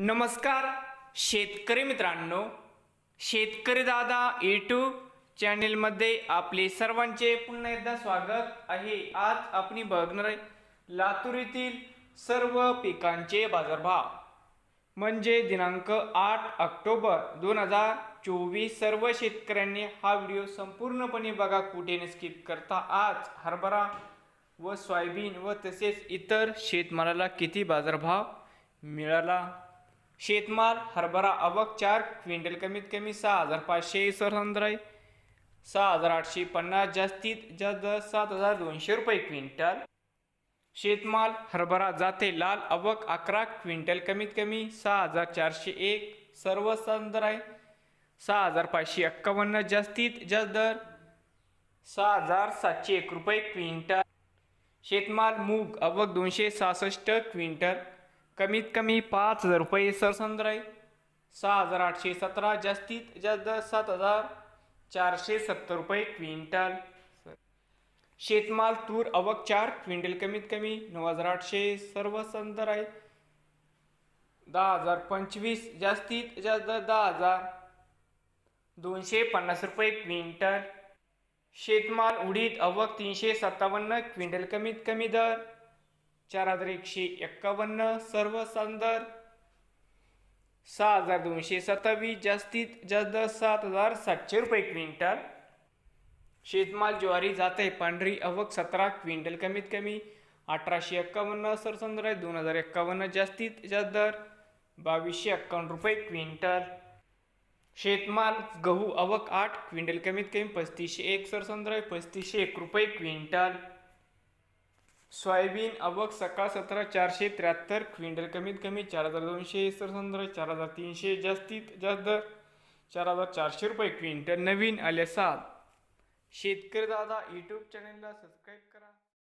नमस्कार शेतकरी मित्रांनो. शेतकरी दादा यूट्यूब चॅनेलमध्ये आपले सर्वांचे पुन्हा एकदा स्वागत आहे. आज आपण बघणार आहे लातूर येथील सर्व पिकांचे बाजारभाव. म्हणजे दिनांक आठ ऑक्टोबर दोन हजार चोवीस सर्व शेतकऱ्यांनी हा व्हिडिओ संपूर्णपणे बघा कुठे स्किप करता. आज हरभरा व सोयाबीन व तसेच इतर शेतमालाला किती बाजारभाव मिळाला? शेतमाल हरभरा आवक चार क्विंटल कमीत कमी सहा हजार पाचशे सरसंद्र आहे सहा हजार आठशे पन्नास जास्तीत जास्त सात हजार दोनशे रुपये क्विंटल. शेतमाल हरभरा जाते लाल अवक अकरा क्विंटल कमीत कमी सहा हजार चारशे एक सर्व दर आहे सहा हजार पाचशे एक्कावन्न जास्तीत जास्त दर सहा हजार सातशे एक रुपये क्विंटल. शेतमाल मूग अवक दोनशे सहासष्ट क्विंटल. कमीत कमी पाच हजार रुपये सरसंद्राई आहे सहा हजार आठशे सतरा जास्तीत जास्त सात हजार चारशे सत्तर रुपये क्विंटल. शेतमाल तूर अवक चार क्विंटल कमीत कमी नऊ हजार आठशे सर्व संदर आहे दहा हजार पंचवीस जास्तीत जास्त दहा हजार दोनशे पन्नास रुपये क्विंटल. शेतमाल उडीद अवक तीनशे सत्तावन्न क्विंटल कमीत कमी दर चार हजार एकशे एक्कावन्न सर्व सांदर सहा हजार दोनशे सत्तावीस जास्तीत जास्त सात हजार सातशे रुपये क्विंटल. शेतमाल ज्वारी जाते पांढरी अवक सतरा क्विंटल कमीत कमी अठराशे एक्कावन्न सरसंदर आहे दोन हजार एक्कावन्न जास्तीत जास्त दर बावीसशे एक्कावन्न रुपये क्विंटल. शेतमाल गहू अवक आठ क्विंटल कमीत कमी पस्तीसशे एक सरसंदर आहे पस्तीसशे एक रुपये क्विंटल. सोयाबीन आवक सकाळ सतरा चारशे त्र्याहत्तर क्विंटल कमीत कमी चार हजार दोनशे सरसंद्र चार हजार तीनशे जास्तीत जास्त दर चार हजार चारशे रुपये क्विंटल नवीन आले सात. शेतकरी दादा यूट्यूब चॅनलला सबस्क्राईब करा.